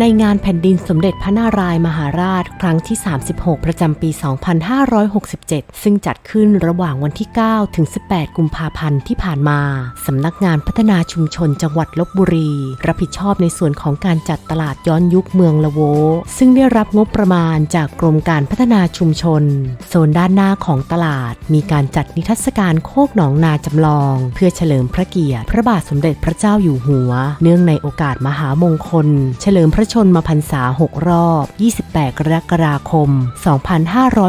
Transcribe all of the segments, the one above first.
ในงานแผ่นดินสมเด็จพระนารายมหาราช ครั้งที่ 36 ประจำปี 2567 ซึ่งจัดขึ้นระหว่างวันที่ 9 ถึง 18 กุมภาพันธ์ที่ผ่านมา สำนักงานพัฒนาชุมชนจังหวัดลบบุรี รับผิดชอบในส่วนของการจัดตลาดย้อนยุคเมืองละโว ซึ่งได้รับงบประมาณจากกรมการพัฒนาชุมชน โซนด้านหน้าของตลาด มีการจัดนิทรรศการโคกหนองนาจำลอง เพื่อเฉลิมพระเกียรติ พระบาทสมเด็จพระเจ้าอยู่หัว เนื่องในโอกาสมหามงคล เฉลิมพระชนมพรรษา 6 รอบ 28 กรกฎาคม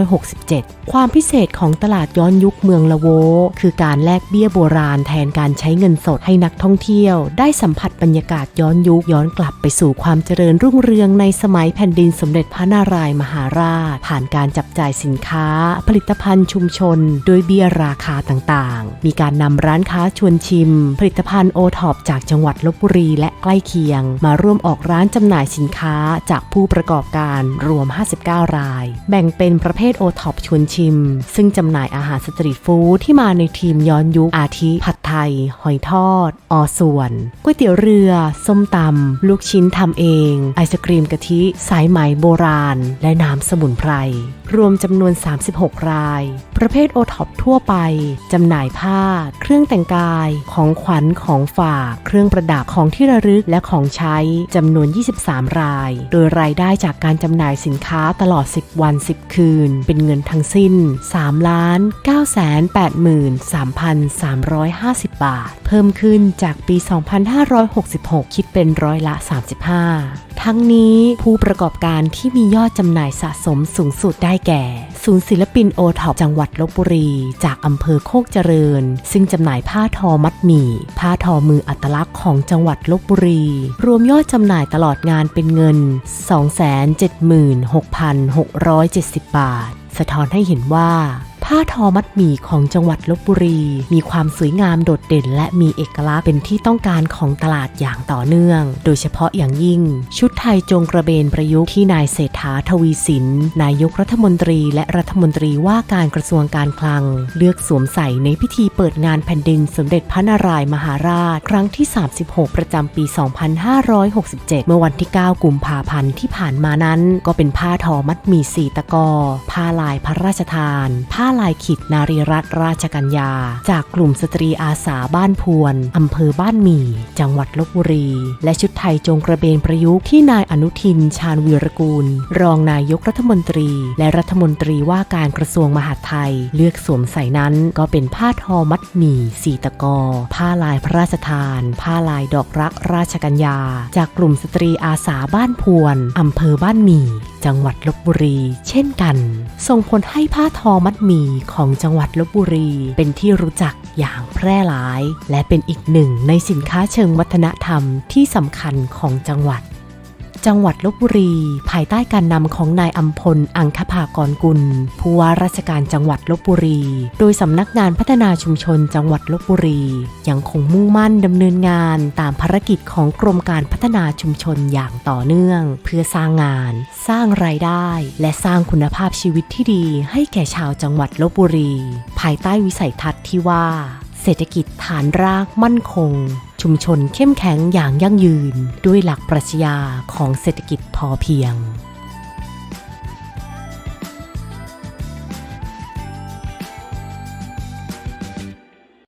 2567 ความพิเศษของตลาดย้อนยุคเมืองละโว คือการแลกเบี้ยโบราณแทนการใช้เงินสดให้นักท่องเที่ยว ได้สัมผัสบรรยากาศย้อนยุคย้อนกลับไปสู่ความเจริญรุ่งเรืองในสมัยแผ่นดินสมเด็จพระนารายมหาราช ผ่านการจับจ่ายสินค้า ผลิตภัณฑ์ชุมชน โดยเบี้ยราคาต่างๆ มีการนำร้านค้าชวนชิม ผลิตภัณฑ์โอท็อปจากจังหวัดลบบุรีและใกล้เคียง มาร่วมออกร้านจำหน่ายสินค้าจากผู้ประกอบการรวม 59 ราย แบ่งเป็นประเภทโอท็อปชวนชิม ซึ่งจำหน่ายอาหารสตรีทฟู้ดที่มาในทีมย้อนยุคอาทิ ผัดไทย หอยทอด อส่วนก๋วยเตี๋ยวเรือ ส้มตำ ลูกชิ้นทำเอง ไอศกรีมกะทิ สายไหมโบราณ และน้ำสมุนไพร รวมจำนวน 36 ราย ประเภทโอท็อปทั่วไปจำหน่ายผ้า เครื่องแต่งกาย ของขวัญ ของฝาก เครื่องประดับ ของที่ระลึก และของใช้จำนวน 23ราย โดยรายได้จากการจำหน่ายสินค้าตลอด 10 วัน 10 คืน เป็นเงินทั้งสิ้น 3 ล้าน 9 8 3 350 บาท เพิ่มขึ้นจากปี 2566 คิดเป็นร้อยละ 35 ทั้งนี้ผู้ประกอบการที่มียอดจำหน่ายสะสมสูงสุดได้แก่ ศูนย์ศิลปินโอท็อปจังหวัดลบบุรี จากอำเภอโคกเจริญ ซึ่งจำหน่ายผ้าทอมัดหมี่ ผ้าทอมืออัตลักษณ์ของจังหวัดลบบุรี รวมยอดจำหน่ายตลอดงานเป็นเงิน 276,670 บาท สะท้อนให้เห็นว่า ผ้าทอมัดหมี่ของจังหวัดลบบุรี มีความสวยงามโดดเด่น และมีเอกลักษณ์เป็นที่ต้องการของตลาดอย่างต่อเนื่อง โดยเฉพาะอย่างยิ่ง ชุดไทยจงกระเบนประยุกต์ที่นายเศรษฐาทวีสิน นายกรัฐมนตรีและรัฐมนตรีว่าการกระทรวงการคลัง เลือกสวมใส่ในพิธีเปิดงานแผ่นดินสมเด็จพระนารายมหาราช ครั้งที่ 36 ประจำปี 2567 เมื่อวันที่ 9 กุมภาพันธ์ที่ผ่านมานั้น ก็เป็นผ้าทอมัดหมี่สีตะกอผ้าลายพระราชทานผ้าลายขิดนารีรัตราชกัญญา จากกลุ่มสตรีอาสาบ้านพวนอำเภอบ้านหมี่ จังหวัดลบบุรี และชุดไทยจงกระเบนประยุกต์ที่นายอนุทิน ชาญวีรกูล รองนายกรัฐมนตรี และรัฐมนตรีว่าการกระทรวงมหาดไทย เลือกสวมใส่นั้นก็เป็นผ้าทอมัดหมี่สีตะกอ ผ้าลายพระราชทาน ผ้าลายดอกรักราชกัญญา จากกลุ่มสตรีอาสาบ้านพวนอำเภอบ้านหมี่ จังหวัดลบบุรี เช่นกัน ส่งผลให้ผ้าทอมัดหมี่ของจังหวัดลบบุรี เป็นที่รู้จักอย่างแพร่หลาย และเป็นอีกหนึ่งในสินค้าเชิงวัฒนธรรมที่สำคัญของจังหวัด จังหวัดลบบุรี ภายใต้การนำของนายอัมพล อังคภากรกุล ผู้ว่าราชการจังหวัดลบบุรี โดยสำนักงานพัฒนาชุมชนจังหวัดลบบุรี ยังคงมุ่งมั่นดำเนินงานตามภารกิจของกรมการพัฒนาชุมชนอย่างต่อเนื่อง เพื่อสร้างงาน สร้างรายได้ และสร้างคุณภาพชีวิตที่ดี ให้แก่ชาวจังหวัดลบบุรี ภายใต้วิสัยทัศน์ที่ว่า เศรษฐกิจฐานรากมั่นคง ชุมชนเข้มแข็งอย่างยั่งยืนด้วยหลักปรัชญาของเศรษฐกิจพอเพียง